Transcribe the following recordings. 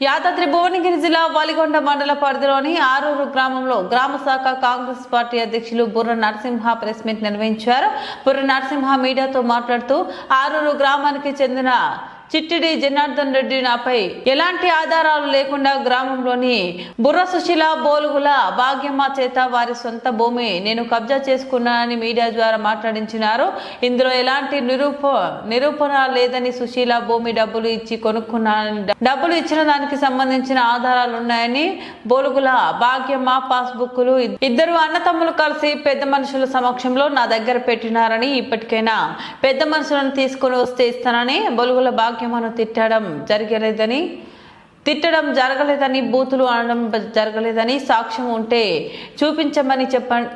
యాదాద్రి భువనగిరి జిల్లా వాలిగొండ మండల పరిధిలోని ఆరూరు గ్రామంలో గ్రామ శాఖ కాంగ్రెస్ పార్టీ అధ్యక్షులు బుర్ర నరసింహ ప్రెస్ మీట్ నిర్వహించారు. బుర్ర నరసింహ మీడియాతో మాట్లాడుతూ ఆరూరు గ్రామానికి చెందిన చిట్టిడి జనార్దన్ రెడ్డి నాపై ఎలాంటి ఆధారాలు లేకుండా గ్రామంలోని బుర్ర సుశీల బోలుగుల భాగ్యమ్మ చేత వారి సొంత భూమి నేను కబ్జా చేసుకున్నానని మీడియా ద్వారా మాట్లాడించినారు. ఇందులో ఎలాంటి నిరూప నిరూపణ లేదని సుశీల భూమి డబ్బులు ఇచ్చి కొనుక్కున్నానని డబ్బులు ఇచ్చిన దానికి సంబంధించిన ఆధారాలు ఉన్నాయని బోలుగుల భాగ్యమ్మ పాస్బుక్లు ఇద్దరు అన్నతమ్ములు కలిసి పెద్ద మనుషుల సమక్షంలో నా దగ్గర పెట్టినారని ఇప్పటికైనా పెద్ద మనుషులను తీసుకొని వస్తే ఇస్తానని బొలుగుల వాక్యమును తిట్టడం జరగలేదని తిట్టడం జరగలేదని బూతులు అనడం జరగలేదని సాక్ష్యం ఉంటే చూపించమని చెప్పండి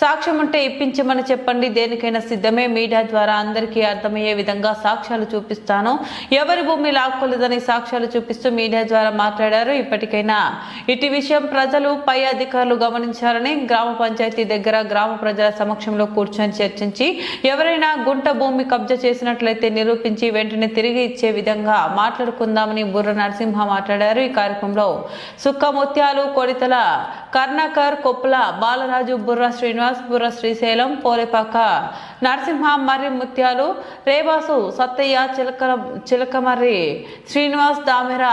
సాక్ష్యం ఉంటే ఇప్పించమని చెప్పండి. దేనికైనా సిద్ధమే. మీడియా ద్వారా అందరికీ అర్థమయ్యే విధంగా సాక్ష్యాలు చూపిస్తాను. ఎవరి భూమి లాక్కోలేదని సాక్ష్యాలు చూపిస్తూ మీడియా ద్వారా మాట్లాడారు. ఇప్పటికైనా ఇటు విషయం ప్రజలు పై అధికారులు గమనించారని గ్రామ పంచాయతీ దగ్గర గ్రామ ప్రజల సమక్షంలో కూర్చొని చర్చించి ఎవరైనా గుంట భూమి కబ్జా చేసినట్లయితే నిరూపించి వెంటనే తిరిగి ఇచ్చే విధంగా మాట్లాడుకుందామని బుర్ర నరసింహ మాట్లాడారు. ఈ కార్యక్రమంలో సుక్క ముత్యాలు కొడితల కర్ణాకర్ కొప్పుల బాలరాజు బుర్ర శ్రీనివాస్ బుర్ర శ్రీశైలం పోలేపాక నరసింహ మర్రి ముత్యాలు రేబాసు సత్తయ్య చిలకల చిలకమర్రి శ్రీనివాస్ దామెర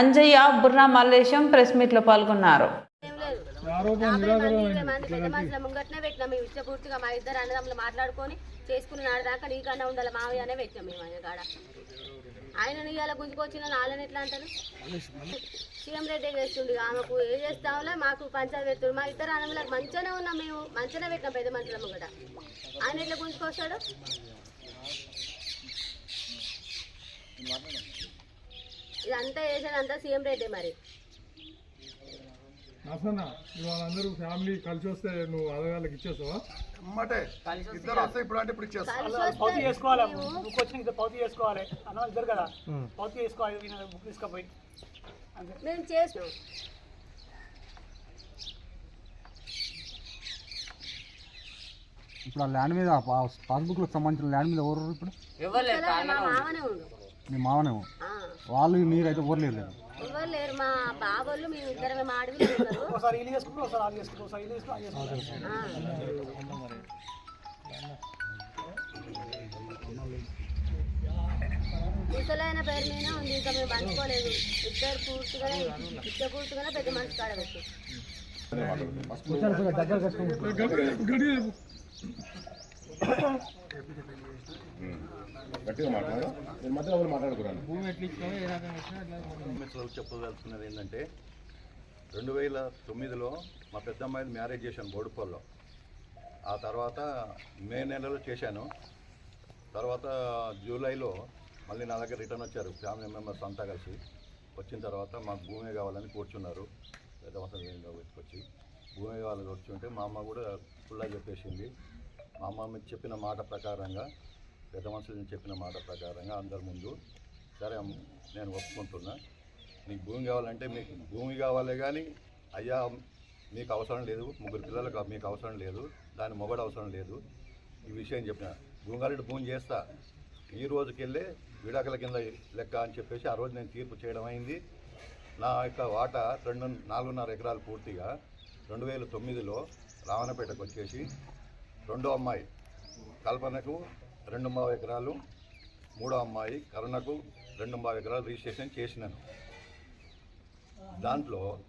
అంజయ్య బుర్ర మల్లేశం ప్రెస్ మీట్లో పాల్గొన్నారు. యాభై మంది ఇరవై మంది పెద్ద మనుషుల ముంగట్నే పెట్టినాం. మేము ఇచ్చ పూర్తిగా మా ఇద్దరు అన్నదమ్ములు మాట్లాడుకొని చేసుకుని నాడదాకా నీకన్నా ఉండాలి మావయ్య అనే పెట్టాం మేము ఆయన కాడ. ఆయన ఇవాళ గుంజుకొచ్చిన వాళ్ళని ఎట్లా అంటారు? సీఎం రెడ్డి చేస్తుండే ఆమెకు ఏం చేస్తామో మాకు పంచాయతీ పెడుతుంది మా ఇద్దరు అన్నములకు మంచిగానే ఉన్నాం మేము మంచిగానే పెట్టినాం పెద్ద మనుషులమ్మ కూడా ఆయన ఎట్లా గుంజుకొస్తాడు? ఇదంతా చేసేదంతా సీఎం రెడ్డి మరి. నర్సన్న ఇవాళ అందరూ ఫ్యామిలీ కలిసి వస్తే నువ్వు అదగాళ్ళకి ఇచ్చేస్తావా? అమ్మటే ఇద్దరు వస్తే ఇప్పుడు అంటే ఇప్పుడు ఇచ్చేస్తా. కలిసి పౌతి చేసుకోవాలి బుక్ వచ్చిన పౌతి చేసుకోవాలి అన్న ఇద్దరు కదా. పౌతి చేసుకోవాలి బుక్ తీసుకుపోయి. మేము చేసినాం ఇప్పుడు ఆ ల్యాండ్ మీద పాస్బుక్లకు సంబంధించిన ల్యాండ్ మీద ఎవరు ఇప్పుడు? మా మామనే ఉండు. మీ మామనేమో ఆ. వాళ్ళు మీరైతే ఎవరు లేరు లేదు ఎవరు లేరు. మా బాబోళ్ళు మేము ఇద్దరమే మా అడవిలో ఉన్నారు. ఒకసారి ఇల్లు చేసుకుంటాం ఒకసారి అది చేసుకుంటాం ఒకసారి ఇల్లు చేసుకుంటాం అది చేసుకుంటాం ఆ. ముసలైన పేరు మీద ఉంది. ఇంకా మేము పంచుకోలేదు. ఇద్దరు పూర్తిగానే ఇద్దరు పూర్తిగానే పెద్ద మనిషి కాడ పెట్టి. గట్టిగా మాట్లాడు. నేను మధ్యలో ఎవరు మాట్లాడుకున్నాను. చెప్పదలుచుకున్నది ఏంటంటే రెండు వేల తొమ్మిదిలో మా పెద్ద అమ్మాయిని మ్యారేజ్ చేశాను బోడుపల్లో ఆ తర్వాత మే నెలలో చేశాను. తర్వాత జూలైలో మళ్ళీ నా దగ్గర రిటర్న్ వచ్చారు ఫ్యామిలీ మెంబర్స్ అంతా కలిసి. వచ్చిన తర్వాత మాకు భూమి కావాలని కూర్చున్నారు. పెద్ద వసతి పెట్టుకొచ్చి భూమి కావాలని కూర్చుంటే మా అమ్మ కూడా ఫుల్గా చెప్పేసింది. మా అమ్మ చెప్పిన మాట ప్రకారంగా పెద్ద మనుషులు చెప్పిన మాట ప్రకారంగా అందరి ముందు. సరే నేను ఒప్పుకుంటున్నా. మీకు భూమి కావాలంటే మీకు భూమి కావాలి కానీ అయ్యా మీకు అవసరం లేదు. ముగ్గురు పిల్లలకు మీకు అవసరం లేదు. దాని మొగడు అవసరం లేదు. ఈ విషయం చెప్పిన. భూంగారెడ్డి భూమి చేస్తా. ఈ రోజుకెళ్ళే విడాకుల కింద లెక్క అని చెప్పేసి ఆ రోజు నేను తీర్పు చేయడం అయింది. నా యొక్క వాటా రెండు నాలుగున్నర ఎకరాలు పూర్తిగా రెండు వేల తొమ్మిదిలో రావణపేటకు వచ్చేసి రెండో అమ్మాయి కల్పనకు రెండు మూడు ఎకరాలు మూడో అమ్మాయి కరుణకు రెండు మూడు ఎకరాలు రిజిస్ట్రేషన్ చేసినాను. దాంట్లో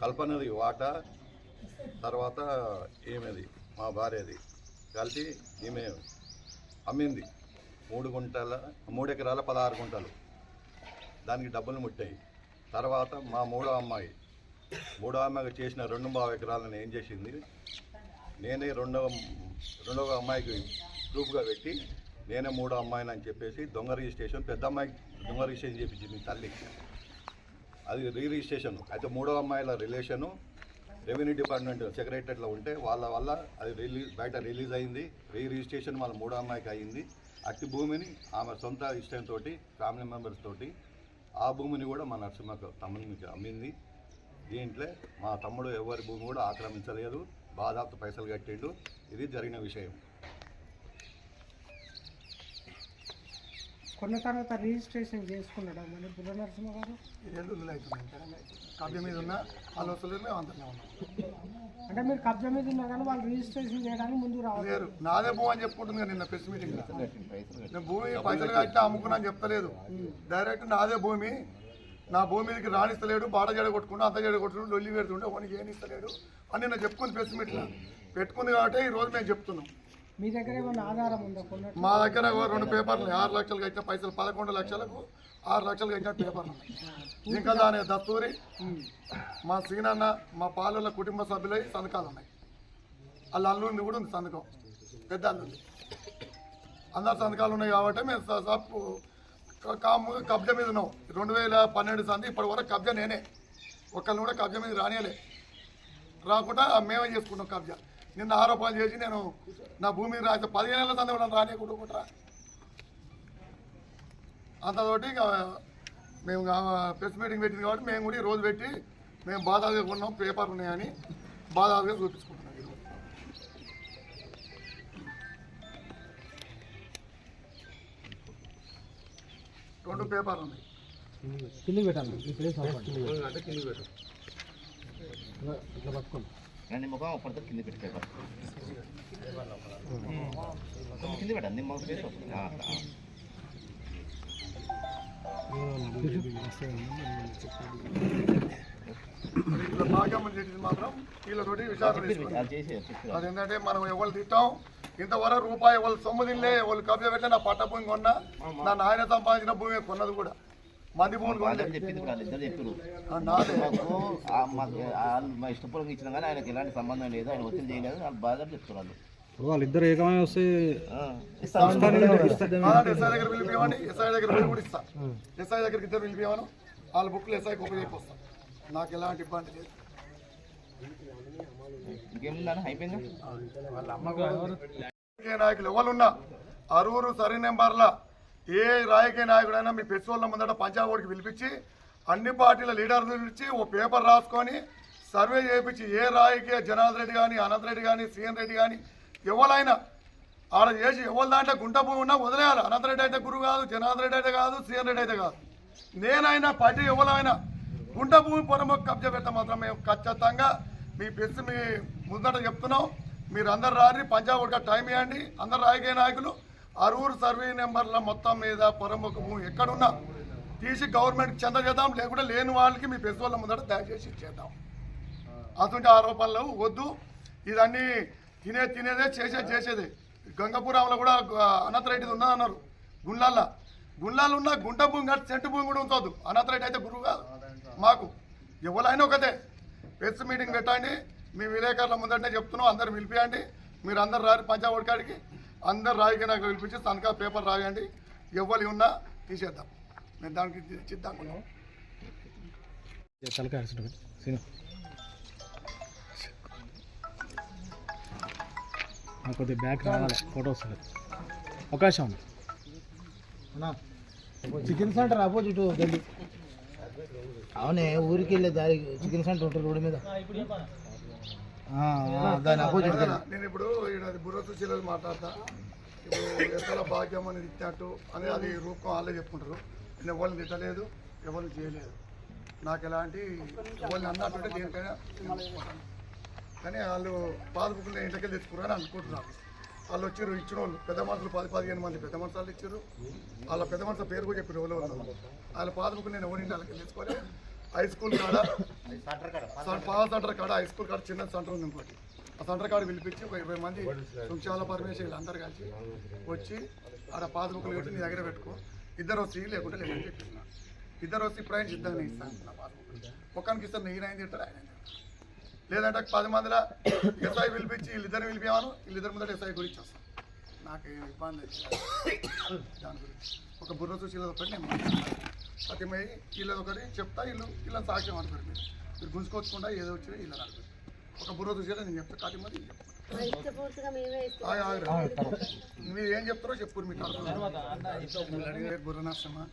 కల్పనది వాటా తర్వాత ఈమెది మా భార్యది కలిసి ఈమె అమ్మింది. మూడు గుంటల మూడు ఎకరాల పదహారు గుంటలు. దానికి డబ్బులు ముట్టాయి. తర్వాత మా మూడో అమ్మాయి మూడో అమ్మాయికి చేసిన రెండు బావ ఎకరాలను ఏం చేసింది? నేనే రెండవ రెండవ అమ్మాయికి ప్రూఫ్గా పెట్టి నేనే మూడో అమ్మాయిని అని చెప్పేసి దొంగ రిజిస్ట్రేషన్ పెద్ద అమ్మాయి దొంగ రిజిస్ట్రేషన్ చేయించింది తల్లి. అది రీ రిజిస్ట్రేషన్. అయితే మూడో అమ్మాయిల రిలేషను రెవెన్యూ డిపార్ట్మెంట్ సెక్రటరీలో ఉంటే వాళ్ళ వల్ల అది రిలీజ్ బయట రిలీజ్ అయింది. రీ రిజిస్ట్రేషన్ వాళ్ళ మూడో అమ్మాయికి అయింది. అట్టి భూమిని ఆమె సొంత ఇష్టంతో ఫ్యామిలీ మెంబర్స్ తోటి ఆ భూమిని కూడా మా నరసింహ తమ్మునికి అమ్మింది. దీంట్లో మా తమ్ముడు ఎవరి భూమి కూడా ఆక్రమించలేదు. బాధాపు పైసలు కట్టిండు. ఇది జరిగిన విషయం. కొన్న తర్వాత రిజిస్ట్రేషన్ చేసుకున్నాడా మరి బుర్ర నరసింహ గారు? కబ్జా మీద ఉన్న అంతనే అంటే మీరు కబ్జా మీద ఉన్నా కానీ వాళ్ళు రిజిస్ట్రేషన్ చేయడానికి ముందుకు రావాలి. నాదే భూమి అని చెప్పుకుంటుంది నిన్న ప్రెస్ మీటింగ్ నేను భూమి పైసలు కట్టినా అమ్ముకున్నా అని చెప్తలేదు. డైరెక్ట్ నాదే భూమి. నా భూమి మీదకి రాణిస్తలేడు బాట జడ కొట్టుకుంటూ అంత జడ కొట్టుకుంటూ లొల్లి పెడుతుంటే ఓనికి ఏం ఇస్తలేడు? అని నిన్న చెప్పుకుంది ప్రెస్ మీట్లో పెట్టుకుంది కాబట్టి ఈ రోజు మేము చెప్తున్నాం. మీ దగ్గర ఏమైనా ఆధారం ఉందా కొన్నట్టు? మా దగ్గర రెండు పేపర్లు. ఆరు లక్షలు కట్టిన పైసలు పదకొండు లక్షలకు ఆరు లక్షలు కట్టిన పేపర్లు ఉన్నాయి. ఇంకా దాని దస్తూరి మా సీనన్న మా పాలల కుటుంబ సభ్యులై సంతకాలు ఉన్నాయి. వాళ్ళ అల్లుంది కూడా ఉంది సంతకం. పెద్ద అల్లుంది అందరు సంతకాలు ఉన్నాయి కాబట్టి మేము సప్పు కబ్జా మీద ఉన్నాం. రెండు వేల పన్నెండు సంది ఇప్పటి వరకు కబ్జా నేనే. ఒకళ్ళని కూడా కబ్జా మీద రానియలే. రాకుండా మేమే చేసుకుంటాం కబ్జా. నిన్న ఆరోపణలు చేసి నేను నా భూమి మీద రాస్తే పదిహేను ఏళ్ళ సంది కూడా రానియకుండా కూడా అంతతోటి ఇక మేము ప్రెస్ మీటింగ్ పెట్టింది కాబట్టి మేము కూడా ఈ రోజు పెట్టి మేము బాధాగా కొన్నాం పేపర్ ఉన్నాయని బాధాగా చూపించుకుంటున్నాం. రెండు పేపర్లు ఉన్నాయి కింద పెట్టాలి ఈ ప్లేస్ ఆపండి. ఇట్లా పట్టుకోండి రండి ముఖం అప్పటితో కింద పెట్టి పేపర్ కొంచెం కింద పెట్టండి తీసుకున్నాం అది అదేంటంటే మనం ఎవరు తిట్టాం ఇంతవరకు రూపాయి ఎవరు సొమ్ము తినలే ఎవరు కబ్జా పెట్టలే నా పట్ట భూమి కొన్నా నా నాయన సంపాదించిన భూమి కొన్నది కూడా. మంది భూమి కొనలే వాళ్ళని చెప్పింది ఇద్దరు చెప్పారు మాకు. వాళ్ళు మా ఇష్టపూర్వకంగా ఇచ్చినా కానీ ఆయనకి ఎలాంటి సంబంధం లేదు. ఆయన ఒత్తిడి చేయలేదు. వాళ్ళు బాగా చెప్తున్నారు. ఇప్పుడు వాళ్ళిద్దరు ఏకమై వస్తే ఎస్ఐ దగ్గర ఎస్ఐ దగ్గర వెళ్ళి కూడా ఇస్తా. ఎస్ఐ దగ్గరికి ఇద్దరు వాళ్ళ బుక్లు ఎస్ఐకి ఉపయోగిస్తాను నాకు ఎలాంటి ఇబ్బంది లేదు. నాయకులు ఎవరున్నా అరువురు సరి నెంబర్ల ఏ రాజకీయ నాయకుడైనా మీ ఫెస్టివల్ ముందట పంచాయతీకి పిలిపించి అన్ని పార్టీల లీడర్లు పిలిచి ఓ పేపర్ రాసుకొని సర్వే చేయించి ఏ రాజకీయ జనార్దన్ రెడ్డి కానీ అనంత్ రెడ్డి కానీ సీఎన్ రెడ్డి కానీ ఎవరైనా ఆడ చేసి ఎవరి దాంట్లో గుంట భూమి ఉన్నా వదిలేయాలి. అనంత్ రెడ్డి అయితే గురువు కాదు జనార్దన్ రెడ్డి అయితే కాదు సీఎన్ రెడ్డి అయితే కాదు. నేనైనా పార్టీ ఎవరైనా గుంట భూమి పొరమ కబ్జా పెట్ట మాత్రం మేము ఖచ్చితంగా మీ పిలిచి మీ ముందట చెప్తున్నాం. మీరు అందరు రారి పంజాబ్ టైం ఇవ్వండి. అందరు రాజకీయ నాయకులు అరూరు సర్వే నెంబర్ల మొత్తం మీద పొరముఖ భూమి ఎక్కడున్నా తీసి గవర్నమెంట్ చెందజేద్దాం లేకుండా లేని వాళ్ళకి మీ ఫెస్టివల్ ముందట దయచేసి చేద్దాం అటువంటి ఆరోపణలు వద్దు. ఇదన్నీ తినే తినేదే చేసేది చేసేదే. గంగపురంలో కూడా అనంతరెడ్డిది ఉన్నదన్నారు. గుండ్లల్లో. గుండ్లాలు ఉన్న గుంట భూమి కాదు సెంటు భూమి కూడా ఉంచవద్దు అనంతరెడ్డి అయితే గురువు కాదు. మాకు ఎవరైనా ఒకటే ప్రెస్ మీటింగ్ పెట్టండి. మీ విలేకరుల ముందటనే చెప్తున్నాం. అందరు పిలిపియండి. మీరు అందరు రారు పంచాయతీ కాడికి అందరు రాయికి నాకు పిలిపించి తనకా పేపర్ రాయండి. ఎవరి ఉన్నా తీసేద్దాం. మేము దానికి చిద్దాం తలకాయ అరిచినట్టు. సీను. నాకు కొద్దిగా బ్యాక్ రావాలి. ఫోటో వస్తుంది. అవకాశం ఉంది. చికెన్ సెంటర్ ఆపోజిట్ ఢిల్లీ అవునే ఊరికి వెళ్ళే దారి చికెన్ సెంటర్ ఉంటుంది రోడ్డు మీద. దాని అపోజిట్ అదేనా? నేను ఇప్పుడు బుర్రతు శిలలు మాట్లాడతా. ఇప్పుడు ఎక్కడ భాగ్యం అని తిట్టినట్టు అని అది రూపం వాళ్ళే చెప్పుకుంటారు. నేను ఎవరిని తిట్టలేదు ఎవరిని చేయలేదు. నాకు ఎలాంటి ఎవరిని అన్నట్టుంటే దేనికైనా. కానీ వాళ్ళు పాస్బుక్ నేను ఇంటికి తెచ్చుకున్నారని అనుకుంటున్నారు. వాళ్ళు వచ్చారు ఇచ్చిన వాళ్ళు. పెద్ద మనుషులు పది పదిహేను మంది పెద్ద మనుషులు ఇచ్చారు వాళ్ళ పెద్ద మనుషుల పేరు కూడా చెప్పారు ఎవరో వాళ్ళ. పాస్బుక్ నేను ఎవరి ఇంటికి తెచ్చుకోలే. హై స్కూల్ కాడ పాల సెంటర్ కాడ హై స్కూల్ కాడ చిన్న సెంటర్ ఉంది ఇంకోటి. ఆ సెంటర్ కాడ పిలిపించి ఒక ఇరవై మంది సుంచాల పరమేశ్వరులు అందరు కలిసి వచ్చి ఆడ పాస్బుక్లు పెట్టి నీ దగ్గర పెట్టుకో. ఇద్దరు వచ్చి లేకుంటే లేదని చెప్పిన ఇద్దరు వచ్చి ఇప్పుడు ఆయన సిద్ధంగా ఇస్తాను నా పాస్బుక్ ఇస్తాను నేను ఆయన తింటాడు ఆయన. లేదంటే పది మందిలా ఎస్ఐ పిలిపించి వీళ్ళిద్దరు పిలిపాను వీళ్ళిద్దరి ముందర ఎస్ఐ గురించి వస్తాను. నాకు ఏం ఇబ్బంది లేదు. దాని గురించి. ఒక బుర్ర చూసి ఒకటి నేను సత్యమై వీళ్ళది ఒకటి చెప్తా వీళ్ళు వీళ్ళని సాక్ష్యం అనుకోరు మీరు మీరు గుంజుకోవచ్చకుండా ఏదో వచ్చి వీళ్ళని అనుకోరు ఒక బుర్ర చూసి నేను చెప్తా కాటి మరి. మీరు ఏం చెప్తారో చెప్పుకోరు మీకు బుర్ర నష్టమా?